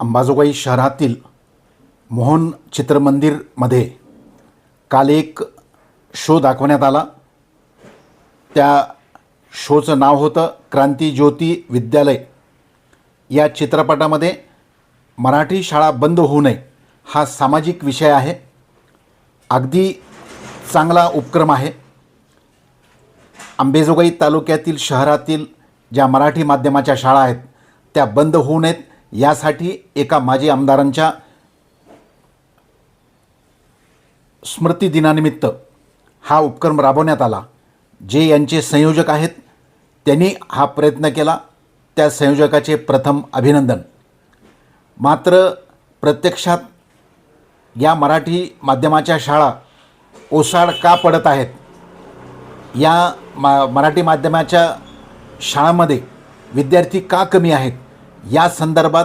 अंबाजोगाई शहरातील मोहन चित्रमंदिरमध्ये काल एक शो दाखवण्यात आला. त्या शोचं नाव होतं क्रांती ज्योती विद्यालय. या चित्रपटामध्ये मराठी शाळा बंद होऊ नये हा सामाजिक विषय आहे. अगदी चांगला उपक्रम आहे. अंबेजोगाई तालुक्यातील शहरातील ज्या मराठी माध्यमाच्या शाळा आहेत त्या बंद होऊ नयेत. यासाठी एका माजी आमदारांच्या स्मृतिदिनानिमित्त हा उपक्रम राबवण्यात आला. जे यांचे संयोजक आहेत त्यांनी हा प्रयत्न केला. त्या संयोजकाचे प्रथम अभिनंदन. मात्र प्रत्यक्षात या मराठी माध्यमाच्या शाळा ओसाड का पडत आहेत? या मा मराठी माध्यमाच्या शाळांमध्ये विद्यार्थी का कमी आहेत? या संदर्भात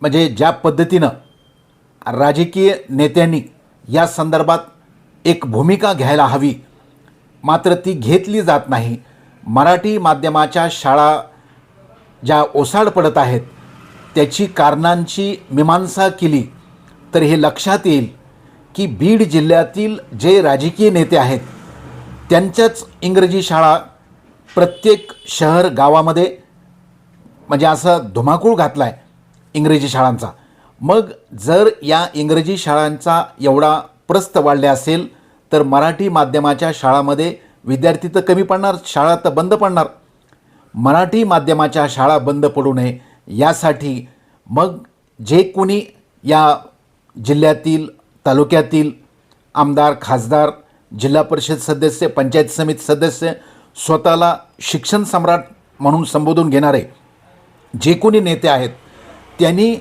म्हणजे ज्या पद्धतीनं राजकीय नेत्यांनी या संदर्भात एक भूमिका घ्यायला हवी मात्र ती घेतली जात नाही. मराठी माध्यमाच्या शाळा ज्या ओसाड पडत आहेत त्याची कारणांची मीमांसा केली तर हे लक्षात येईल की बीड जिल्ह्यातील जे राजकीय नेते आहेत त्यांच्याच इंग्रजी शाळा प्रत्येक शहर गावामध्ये म्हणजे असं धुमाकूळ घातला आहे इंग्रजी शाळांचा. मग जर या इंग्रजी शाळांचा एवढा प्रस्त वाढले असेल तर मराठी माध्यमाच्या शाळामध्ये विद्यार्थी तर कमी पडणार शाळा तर बंद पडणार. मराठी माध्यमाच्या शाळा बंद पडू नये यासाठी मग जे कोणी या जिल्ह्यातील तालुक्यातील आमदार खासदार जिल्हा परिषद सदस्य पंचायत समिती सदस्य स्वतःला शिक्षण सम्राट म्हणून संबोधून घेणारे जे कोणी नेते आहेत त्यांनी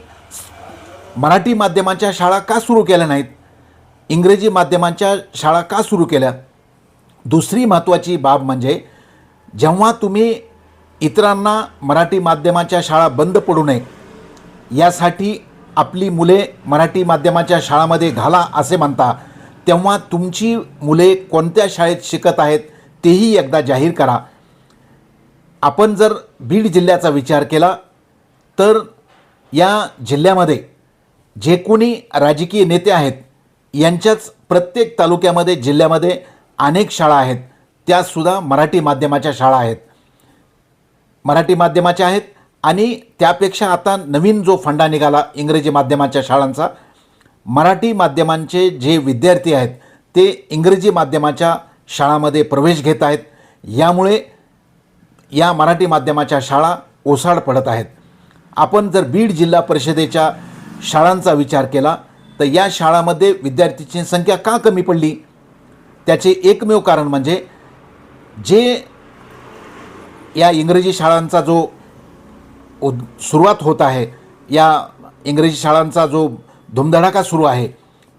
मराठी माध्यमाच्या शाळा का सुरू केल्या नाहीत? इंग्रजी माध्यमांच्या शाळा का सुरू केल्या? दुसरी महत्त्वाची बाब म्हणजे जेव्हा तुम्ही इतरांना मराठी माध्यमाच्या शाळा बंद पडू नये यासाठी आपली मुले मराठी माध्यमाच्या शाळामध्ये घाला असे म्हणता तेव्हा तुमची मुले कोणत्या शाळेत शिकत आहेत तेही एकदा जाहीर करा. आपण जर बीड जिल्ह्याचा विचार केला तर या जिल्ह्यामध्ये जे कोणी राजकीय नेते आहेत यांच्याच प्रत्येक तालुक्यामध्ये जिल्ह्यामध्ये अनेक शाळा आहेत. त्यासुद्धा मराठी माध्यमाच्या शाळा आहेत. मराठी माध्यमाच्या आहेत आणि त्यापेक्षा आता नवीन जो फंडा निघाला इंग्रजी माध्यमाच्या शाळांचा मराठी माध्यमांचे जे विद्यार्थी आहेत ते इंग्रजी माध्यमाच्या शाळामध्ये प्रवेश घेत आहेत. यामुळे या मराठी माध्यमाच्या शाळा ओसाड पडत आहेत. आपण जर बीड जिल्हा परिषदेच्या शाळांचा विचार केला तर या शाळामध्ये विद्यार्थ्यांची संख्या का कमी पडली? त्याचे एकमेव कारण म्हणजे जे या इंग्रजी शाळांचा जो उद सुरुवात होत आहे या इंग्रजी शाळांचा जो धुमधडाका सुरू आहे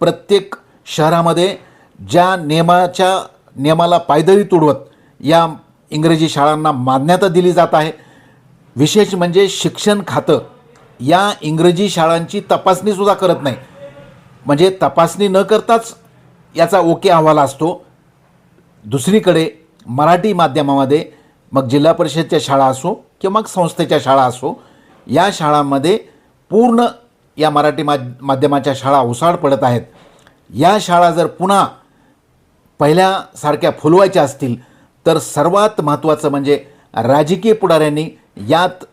प्रत्येक शहरामध्ये ज्या नियमाच्या नियमाला पायदळी तुडवत या इंग्रजी शाळांना मान्यता दिली जात आहे. विशेष म्हणजे शिक्षण खातं या इंग्रजी शाळांची तपासणीसुद्धा करत नाही. म्हणजे तपासणी न करताच याचा ओके अहवाल असतो. दुसरीकडे मराठी माध्यमामध्ये मग जिल्हा परिषदच्या शाळा असो किंवा मग संस्थेच्या शाळा असो या शाळांमध्ये पूर्ण या मराठी मा माध्यमाच्या शाळा ओसाड पडत आहेत. या शाळा जर पुन्हा पहिल्यासारख्या फुलवायच्या असतील तर सर्वात महत्त्वाचं म्हणजे राजकीय पुढाऱ्यांनी यात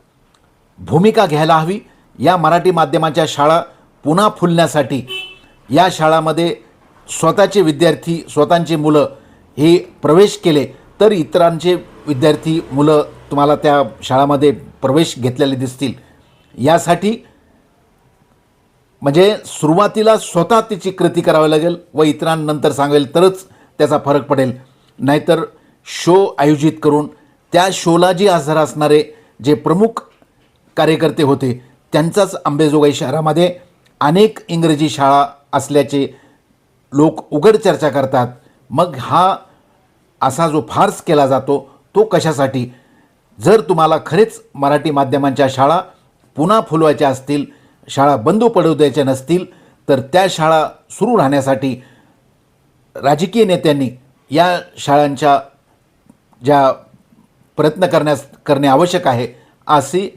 भूमिका घ्यायला हवी. या मराठी माध्यमाच्या शाळा पुन्हा फुलण्यासाठी या शाळामध्ये स्वतःचे विद्यार्थी स्वतःची मुलं हे प्रवेश केले तर इतरांचे विद्यार्थी मुलं तुम्हाला त्या शाळामध्ये प्रवेश घेतलेले दिसतील. यासाठी म्हणजे सुरुवातीला स्वतः तिची कृती करावी लागेल व इतरांनंतर सांगेल तरच त्याचा फरक पडेल. नाहीतर शो आयोजित करून त्या शोला जी हजर असणारे जे प्रमुख कार्यकर्ते होते त्यांचाच अंबेजोगाई शहरामध्ये अनेक इंग्रजी शाळा असल्याचे लोक उघड चर्चा करतात. मग हा असा जो फार्स केला जातो तो कशासाठी? जर तुम्हाला खरेच मराठी माध्यमांच्या शाळा पुन्हा फुलवायच्या असतील शाळा बंद पडू द्यायच्या नसतील तर त्या शाळा सुरू राहण्यासाठी राजकीय नेत्यांनी या शाळांच्या ज्या प्रयत्न करण्यास करणे आवश्यक आहे अशी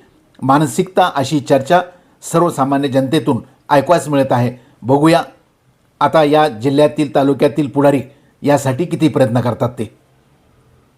मानसिकता अशी चर्चा सर्वसामान्य जनतेतून ऐकवायच मिळत आहे. बघूया आता या जिल्ह्यातील तालुक्यातील पुढारी यासाठी किती प्रयत्न करतात ते?